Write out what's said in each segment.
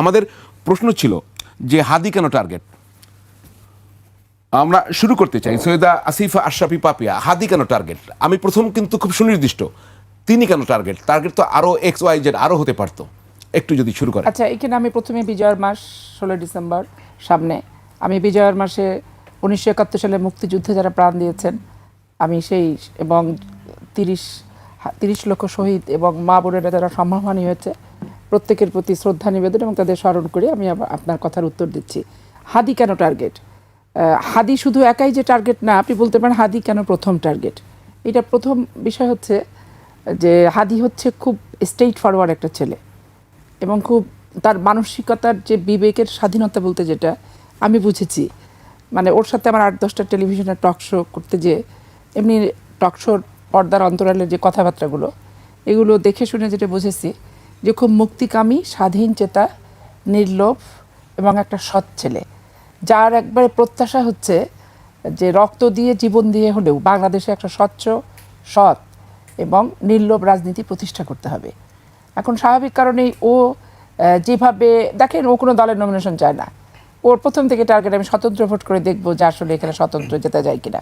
আমাদের প্রশ্ন ছিল যে হাদি কেন টার্গেট আমরা শুরু করতে চাই। সৈয়দা আসিফা আশরাফি পাপিয়া, হাদি কেন টার্গেট আমি প্রথম কিন্তু খুব সুনির্দিষ্ট। তিনি কেন টার্গেট টার্গেট তো আরও এক্স ওয়াই জেড আরও হতে পারতো। একটু যদি শুরু করেন। আচ্ছা এখানে আমি প্রথমে বিজয়ের মাস, ষোলো ডিসেম্বর, সামনে। আমি বিজয়ের মাসে উনিশশো একাত্তর সালে মুক্তিযুদ্ধে যারা প্রাণ দিয়েছেন, আমি সেই এবং তিরিশ তিরিশ লক্ষ শহীদ এবং মা বোনেরা যারা সম্মানহানি হয়েছে। প্রত্যেকের প্রতি শ্রদ্ধা নিবেদন এবং তাদের স্মরণ করে আমি আপনার কথার উত্তর দিচ্ছি। হাদি কেন টার্গেট হাদি শুধু একাই যে টার্গেট না, আপনি বলতে পারেন হাদি কেন প্রথম টার্গেট এটা প্রথম বিষয় হচ্ছে যে হাদি হচ্ছে খুব স্ট্রেইট ফরওয়ার্ড একটা ছেলে এবং খুব তার মানসিকতার যে বিবেকের স্বাধীনতা বলতে যেটা, আমি বুঝেছি। মানে ওর সাথে আমার আট, দশটা টেলিভিশনের টক শো করতে যে এমনি টক শোর পর্দার অন্তরালের যে কথাবার্তাগুলো, এগুলো দেখে শুনে যেটা বুঝেছি যে খুব মুক্তিকামী, স্বাধীন, চেতা, নির্লোভ এবং একটা সৎ ছেলে। যার একবারে প্রত্যাশা হচ্ছে যে রক্ত দিয়ে জীবন দিয়ে হলেও বাংলাদেশে একটা স্বচ্ছ, সৎ এবং নির্লোভ রাজনীতি প্রতিষ্ঠা করতে হবে। এখন স্বাভাবিক কারণেই ও যেভাবে, দেখেন ও কোনো দলের নমিনেশন চায় না। ওর প্রথম থেকে টার্গেট আমি স্বতন্ত্র ভোট করে দেখব যে আসলে এখানে স্বতন্ত্র যেতে যায় কিনা।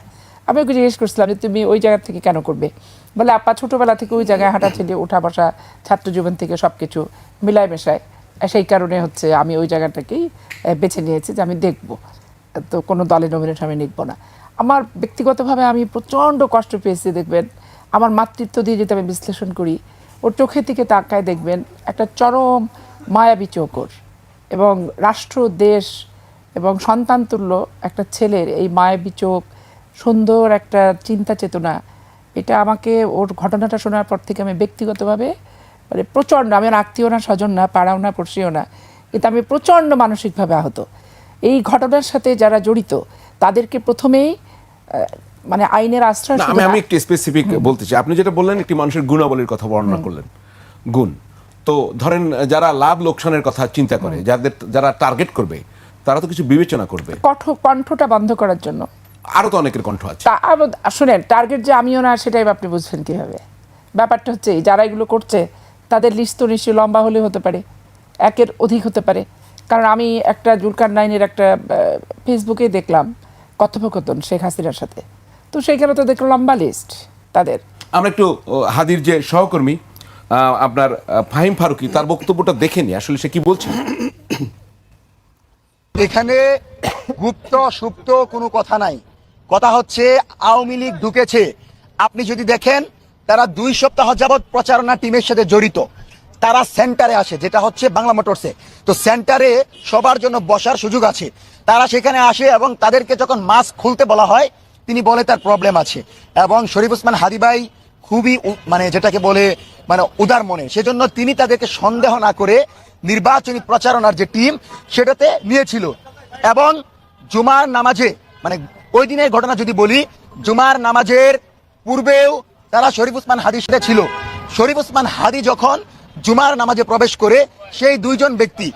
আমি ওকে জিজ্ঞেস করছিলাম যে, তুমি ওই জায়গা থেকে কেন করবে? বলে, আপা ছোটোবেলা থেকে ওই জায়গায় হাঁটা ছেলে ওঠা বসা, ছাত্র জীবন থেকে সব কিছু মিলায় মেশায়। সেই কারণে হচ্ছে আমি ওই জায়গাটাকেই বেছে নিয়েছি যে আমি দেখব। তো কোনো দলে নমিনেশন আমি নিকবো না। আমার ব্যক্তিগতভাবে আমি প্রচণ্ড কষ্ট পেয়েছি, দেখবেন। আমার মাতৃত্ব দিয়ে যদি আমি বিশ্লেষণ করি, ওর চোখের দিকে তাকায় দেখবেন, একটা চরম মায়াবী চোখ ওর এবং রাষ্ট্র, দেশ এবং সন্তান তুল্য একটা ছেলের এই মায়াবী চোখ সুন্দর একটা চিন্তা চেতনা। এটা আমাকে ওর ঘটনাটা শোনার পর থেকে আমি ব্যক্তিগতভাবে মানে প্রচণ্ড আমি ওর আত্মীয় না স্বজন না পাড়াও না পড়শিও না কিন্তু আমি প্রচণ্ড মানসিকভাবে আহত। এই ঘটনার সাথে যারা জড়িত তাদেরকে প্রথমেই মানে আইনের আশ্রয় আমি আমি একটু স্পেসিফিক বলতে চাই। আপনি যেটা বললেন একটি মানুষের গুণাবলীর কথা বর্ণনা করলেন। গুণ। তো ধরেন যারা লাভ লোকসানের কথা চিন্তা করে যাদের যারা টার্গেট করবে তারা তো কিছু বিবেচনা করবে। কঠ কণ্ঠটা বন্ধ করার জন্য। আরও তো অনেকের কণ্ঠ আছে। তা শুনেন টার্গেট যে আমিও না সেটাই আপনি বুঝবেন কীভাবে। ব্যাপারটা হচ্ছে যারা এগুলো করছে তাদের লিস্ট তো নিশ্চয়ই লম্বা হলে হতে পারে একের অধিক হতে পারে। কারণ আমি একটা জুলকার নাইনের একটা ফেসবুকে দেখলাম কথোপকথন শেখ হাসিনার সাথে। তো সেখানে তো দেখলাম লম্বা লিস্ট তাদের। আমরা একটু হাদির যে সহকর্মী আপনার ফাহিম ফারুকি তার বক্তব্যটা দেখে নি আসলে সে কি বলছে? এখানে গুপ্ত সুপ্ত কোনো কথা নাই। কথা হচ্ছে, আওয়ামী লীগ ঢুকেছে। আপনি যদি দেখেন, তারা দুই সপ্তাহ যাবৎ প্রচারণা টিমের সাথে জড়িত। তারা সেন্টারে আসে, যেটা হচ্ছে বাংলা মোটরসে। তো সেন্টারে সবার জন্য বসার সুযোগ আছে। তারা সেখানে আসে এবং তাদেরকে যখন মাস্ক খুলতে বলা হয়, তিনি বলে তার প্রবলেম আছে। এবং শরীফ ওসমান হাদিবাই খুবই মানে যেটাকে বলে মানে উদার মনে। সেজন্য তিনি তাদেরকে সন্দেহ না করে নির্বাচনী প্রচারণার যে টিম সেটাতে নিয়েছিল। এবং জুমার নামাজে মানে ওই দিনের ঘটনা যদি বলি, জুমার নামাজের পূর্বেও তারা শরীফ উসমান হাদির সাথে ছিল। শরীফ উসমান হাদি যখন জুমার নামাজে প্রবেশ করে, সেই দুইজন ব্যক্তি,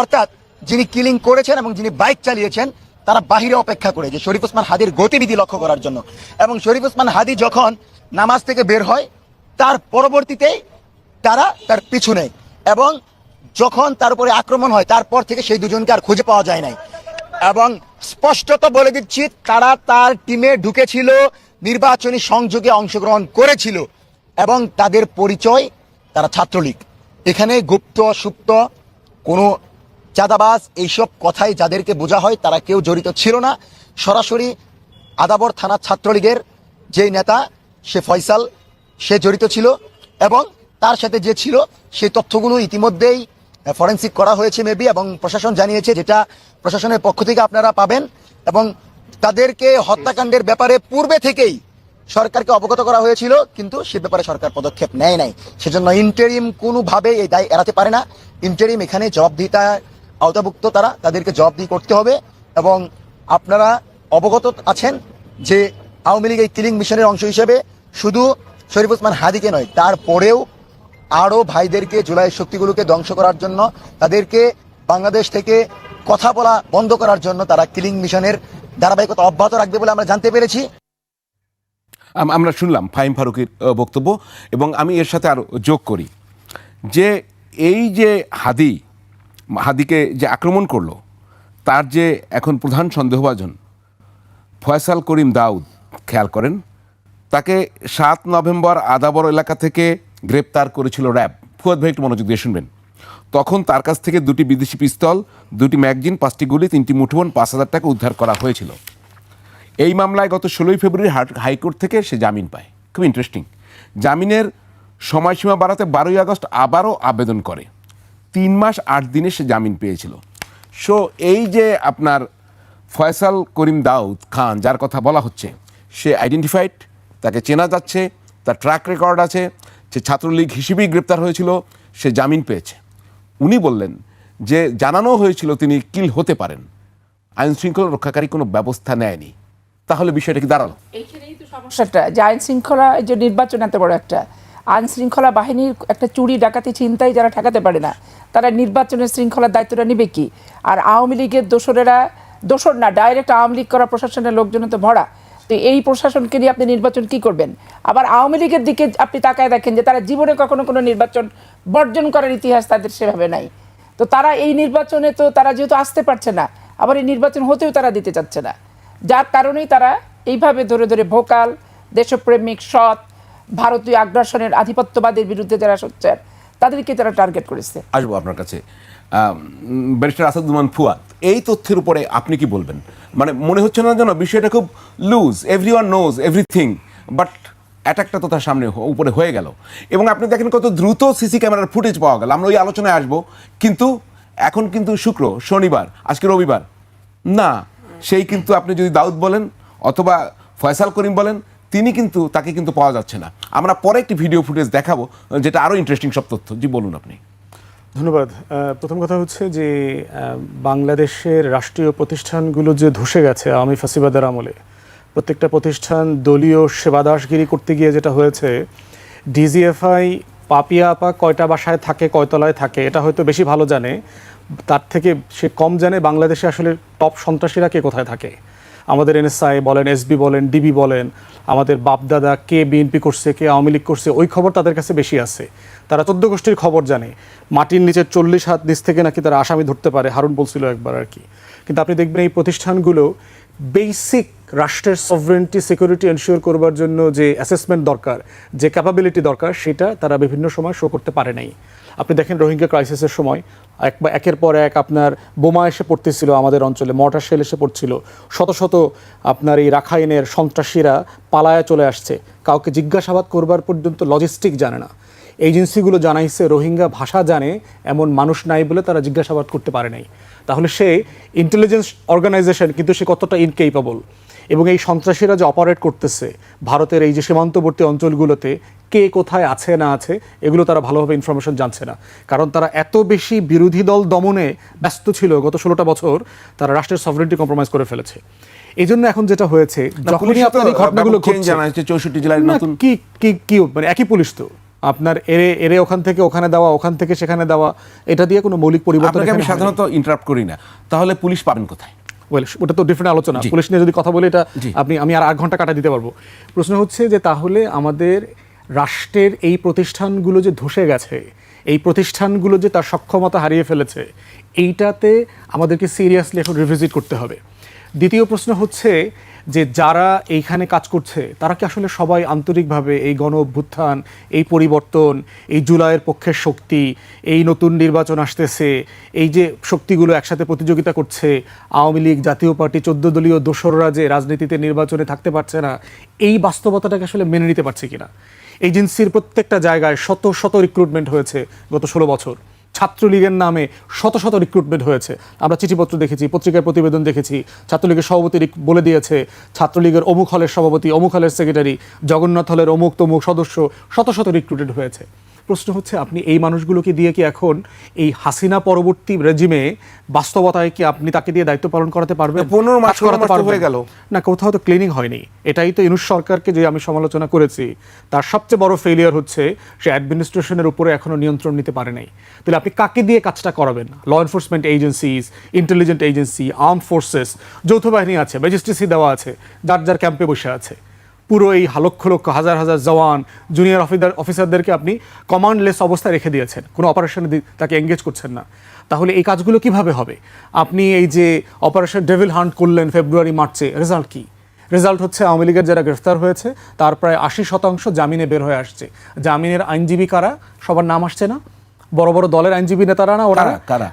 অর্থাৎ যিনি কিলিং করেছেন এবং যিনি বাইক চালিয়েছেন, তারা বাহিরে অপেক্ষা করে যে শরীফ উসমান হাদির গতিবিধি লক্ষ্য করার জন্য। এবং শরীফ উসমান হাদি যখন নামাজ থেকে বের হয়, তার পরবর্তীতেই তারা তার পিছু নেয় এবং যখন তার উপরে আক্রমণ হয়, তারপর থেকে সেই দুজনকে আর খুঁজে পাওয়া যায় নাই। এবং স্পষ্টত বলে দিচ্ছি, তারা তার টিমে ঢুকেছিল, নির্বাচনী সংযোগে অংশগ্রহণ করেছিল এবং তাদের পরিচয় তারা ছাত্রলীগ। এখানে গুপ্ত, সুপ্ত, কোনো চাঁদাবাজ এইসব কথাই যাদেরকে বোঝা হয় তারা কেউ জড়িত ছিল না। সরাসরি আদাবর থানা ছাত্রলীগের যেই নেতা, সে ফয়সাল, সে জড়িত ছিল এবং তার সাথে যে ছিল, সেই তথ্যগুলো ইতিমধ্যেই ফরেন্সিক করা হয়েছে মেবি এবং প্রশাসন জানিয়েছে যেটা প্রশাসনের পক্ষ থেকে আপনারা পাবেন এবং তাদেরকে হত্যাকাণ্ডের ব্যাপারে পূর্বে থেকেই সরকারকে অবগত করা হয়েছিল, কিন্তু সে ব্যাপারে সরকার পদক্ষেপ নেয় নাই। সেজন্য ইন্টারিম কোনোভাবে এই দায় এড়াতে পারে না। ইন্টারিম এখানে জবাবদিহিতা আওতাভুক্ত তারা, তাদেরকে জবাবদিহি করতে হবে এবং আপনারা অবগত আছেন যে আওয়ামী লীগ এই কিলিং মিশনের অংশ হিসেবে শুধু শরীফ ওসমান হাদিকে নয়, তারপরেও আরও ভাইদেরকে জুলাই শক্তিগুলোকে ধ্বংস করার জন্য তাদেরকে বাংলাদেশ থেকে কথা বলা বন্ধ করার জন্য তারা কিলিং মিশনের ধারাবাহিকতা অব্যাহত রাখবে বলে আমরা জানতে পেরেছি। আমরা শুনলাম ফাহিম ফারুকির বক্তব্য এবং আমি এর সাথে আরও যোগ করি। যে এই যে হাদি, হাদিকে যে আক্রমণ করল, তার যে এখন প্রধান সন্দেহভাজন ফয়সাল করিম দাউদ, খেয়াল করেন, তাকে সাত নভেম্বর আদাবর এলাকা থেকে গ্রেপ্তার করেছিল র্যাব। ফুয়াদ ভাই, একটু মনোযোগ দিয়ে শুনবেন। তখন তার কাছ থেকে দুটি বিদেশি পিস্তল, দুটি ম্যাগজিন, পাঁচটি গুলি, তিনটি মুঠোফোন, পাঁচ হাজার টাকা উদ্ধার করা হয়েছিল। এই মামলায় গত ষোলোই ফেব্রুয়ারি হাই- হাইকোর্ট থেকে সে জামিন পায়। খুব ইন্টারেস্টিং জামিনের সময়সীমা বাড়াতে বারোই আগস্ট আবারও আবেদন করে। তিন মাস আট দিনে সে জামিন পেয়েছিল। সো এই যে আপনার ফয়সাল করিম দাউদ খান, যার কথা বলা হচ্ছে, সে আইডেন্টিফাইড তাকে চেনা যাচ্ছে, তার ট্র্যাক রেকর্ড আছে, সে ছাত্রলীগ হিসেবেই গ্রেপ্তার হয়েছিল, সে জামিন পেয়েছে। উনি বললেন যে জানানো হয়েছিল তিনি কিল হতে পারেন। আইন শৃঙ্খলা রক্ষাকারী কোনো ব্যবস্থা নেয়নি। তাহলে বিষয়টা কি দাঁড়াল? সমস্যাটা। যে আইন শৃঙ্খলা এই যে নির্বাচন এত বড় একটা আইন শৃঙ্খলা বাহিনীর একটা চুরি ডাকাতি চিন্তাই যারা ঠেকাতে পারে না তারা নির্বাচনের শৃঙ্খলার দায়িত্বটা নিবে কি? আর আওয়ামী লীগের দোসরেরা দোসর না ডাইরেক্ট আওয়ামী লীগ করা প্রশাসনের লোকজন তো ভরা। তো এই প্রশাসনকে নিয়ে আপনি নির্বাচন কি করবেন? আবার আওয়ামী লীগের দিকে আপনি তাকায় দেখেন যে তারা জীবনে কখনো কোনো নির্বাচন বর্জন করার ইতিহাস তাদের সেভাবে নাই। তো তারা এই নির্বাচনে তো তারা যেহেতু আসতে পারছে না, আবার এই নির্বাচন হতেও তারা দিতে চাচ্ছে না। যার কারণেই তারা এইভাবে ধরে ধরে ভোকাল, দেশপ্রেমিক, সৎ, ভারতীয় আগ্রাসনের আধিপত্যবাদের বিরুদ্ধে যারা সোচ্চার তাদেরকে তারা টার্গেট করেছে। আসব আপনার কাছে। ব্যারিস্টার আসাদুমান ফুয়াদ, এই তথ্যের উপরে আপনি কি বলবেন? মানে মনে হচ্ছে না যেন বিষয়টা খুব loose everyone knows everything but অ্যাটাকটা তো তার সামনে উপরে হয়ে গেল। এবং আপনি দেখেন কত দ্রুত সিসি ক্যামেরার ফুটেজ পাওয়া গেল। আমরা ওই আলোচনায় আসব, কিন্তু এখন কিন্তু শুক্র, শনিবার, আজকে রবিবার। না, সেই কিন্তু আপনি যদি দাউদ বলেন, অথবা ফয়সাল করিম বলেন তিনি কিন্তু, তাকে কিন্তু পাওয়া যাচ্ছে না। আমরা পরে একটি ভিডিও ফুটেজ দেখাবো, যেটা আরও ইন্টারেস্টিং সব তথ্য। জি, বলুন আপনি। ধন্যবাদ। প্রথম কথা হচ্ছে যে বাংলাদেশের রাষ্ট্রীয় প্রতিষ্ঠানগুলো যে ধসে গেছে আওয়ামী ফাঁসিবাদের আমলে, প্রত্যেকটা প্রতিষ্ঠান দলীয় সেবাদাসগিরি করতে গিয়ে যেটা হয়েছে, ডিজিএফআই পাপিয়া আপা কয়টা বাসায় থাকে, কয়তলায় থাকে, এটা হয়তো বেশি ভালো জানে। তার থেকে সে কম জানে বাংলাদেশে আসলে টপ সন্ত্রাসীরা কে কোথায় থাকে। আমাদের এনএসআই বলেন, এসবি বলেন, ডিবি বলেন, আমাদের বাপদাদা কে বিএনপি করছে, কে আওয়ামী লীগ করছে, ওই খবর তাদের কাছে বেশি আছে। তারা চোদ্দ গোষ্ঠীর খবর জানে। মাটির নিচে চল্লিশ হাত নিচ থেকে নাকি তারা আসামি ধরতে পারে, হারুন বলছিল একবার আর কি। কিন্তু আপনি দেখবেন এই প্রতিষ্ঠানগুলো বেসিক রাষ্ট্রের সভরেন্টি সিকিউরিটি এনশিওর করবার জন্য যে অ্যাসেসমেন্ট দরকার, যে ক্যাপাবিলিটি দরকার, সেটা তারা বিভিন্ন সময় শো করতে পারে নাই। আপনি দেখেন রোহিঙ্গা ক্রাইসিসের সময়, এক বা একের পর এক আপনার বোমা এসে পড়তেছিল আমাদের অঞ্চলে, মর্টার শেল এসে পড়ছিল। শত শত আপনার এই রাখাইনের সন্ত্রাসীরা পালায়া চলে আসছে। কাউকে জিজ্ঞাসাবাদ করবার পর্যন্ত লজিস্টিক জানে না। এজেন্সিগুলো জানাইছে রোহিঙ্গা ভাষা জানে এমন মানুষ নাই বলে তারা জিজ্ঞাসাবাদ করতে পারে নাই। তাহলে সে ইন্টেলিজেন্স অর্গানাইজেশন কিন্তু সে কতটা ইনকেপেবল এবং এই সন্ত্রাসীরা যে অপারেট করতেছে ভারতের এই যে সীমান্তবর্তী অঞ্চলগুলোতে কে কোথায় আছে না আছে এগুলো তারা ভালোভাবে ইনফরমেশন জানছে না। কারণ তারা এত বেশি বিরোধী দল দমনে ব্যস্ত ছিল গত ষোলোটা বছর তারা রাষ্ট্রের সফরেন্টি কম্প্রোমাইজ করে ফেলেছে। এই জন্য এখন যেটা হয়েছে যখনই আপনার এই ঘটনাগুলো ঘটছে চৌষট্টি জেলায় নতুন কি কি কি মানে একই পুলিশ তো? আপনার এরে এরে ওখান থেকে ওখানে দেওয়া ওখান থেকে সেখানে দেওয়া এটা দিয়ে কোনো মৌলিক পরিবর্তন আমি সাধারণত ইন্টারাপ্ট করি না। তাহলে পুলিশ পাবেন কোথায়? ওয়েল ওটা তো ডিফারেন্ট আলোচনা। পুলিশ নিয়ে যদি কথা বলি এটা আপনি আমি আর আট ঘণ্টা কাটা দিতে পারব। প্রশ্ন হচ্ছে যে তাহলে আমাদের রাষ্ট্রের এই প্রতিষ্ঠানগুলো যে ধসে গেছে এই প্রতিষ্ঠানগুলো যে তার সক্ষমতা হারিয়ে ফেলেছে এইটাতে আমাদেরকে সিরিয়াসলি এখন রিভিজিট করতে হবে। দ্বিতীয় প্রশ্ন হচ্ছে যে যারা এইখানে কাজ করছে, তারা কি আসলে সবাই আন্তরিকভাবে এই গণ অভ্যুত্থান, এই পরিবর্তন, এই জুলাইয়ের পক্ষের শক্তি, এই নতুন নির্বাচন আসতেছে, এই যে শক্তিগুলো একসাথে প্রতিযোগিতা করছে, আওয়ামী লীগ, জাতীয় পার্টি, চোদ্দ দলীয় দোসররা যে রাজনীতিতে নির্বাচনে থাকতে পারছে না, এই বাস্তবতাটাকে আসলে মেনে নিতে পারছে কিনা? এজেন্সির প্রত্যেকটা জায়গায় শত শত রিক্রুটমেন্ট হয়েছে গত ষোলো বছর। ছাত্রলীগের নামে শত শত রিক্রুটমেন্ট হয়েছে। আমরা চিঠিপত্র দেখেছি, পত্রিকার প্রতিবেদন দেখেছি, ছাত্রলীগের সভাপতি বলে দিয়েছে, ছাত্রলীগের অমুক হলের সভাপতি, অমুক হলের সেক্রেটারি জগন্নাথ হলের অমুক তমুক সদস্য শত শত রিক্রুটেড হয়েছে। প্রশ্ন হচ্ছে আপনি এই মানুষগুলোকে দিয়ে কি এখন এই হাসিনা পরবর্তী রেজিমে বাস্তবতায় কি আপনি তাকে দিয়ে দায়িত্ব পালন করাতে পারবেন? পনেরো মাস, করাতে পারবেন? হয়ে গেল। না কোথাও তো ক্লিনিং হয়নি। এটাই তো ইনুস সরকারকে যে আমি সমালোচনা করেছি তার সবচেয়ে বড় ফেলিয়ার হচ্ছে সে অ্যাডমিনিস্ট্রেশনের উপরে এখনও নিয়ন্ত্রণ নিতে পারে নাই। তাহলে আপনি কাকে দিয়ে কাজটা করাবেন? Law enforcement agencies intelligent agency arm forces যৌথ বাহিনী আছে ম্যাজিস্ট্রেসি দেওয়া আছে যার যার ক্যাম্পে বসে আছে। পুরো এই লক্ষ লক্ষ, হাজার হাজার জওয়ান জুনিয়র অফিসার অফিসারদেরকে আপনি কমান্ডলেস অবস্থায় রেখে দিয়েছেন। কোনো অপারেশনে তাকে এঙ্গেজ করছেন না। তাহলে এই কাজগুলো কীভাবে হবে? আপনি এই যে অপারেশন ডেভিল হান্ট করলেন ফেব্রুয়ারি মার্চে রেজাল্ট কি? রেজাল্ট হচ্ছে আওয়ামী লীগের যারা গ্রেফতার হয়েছে, তার প্রায় আশি শতাংশ জামিনে বের হয়ে আসছে। জামিনের আইনজীবী কারা? সবার নাম আসছে না। বড় বড় দলের আইনজীবী নেতারা না, ওরা? কারা?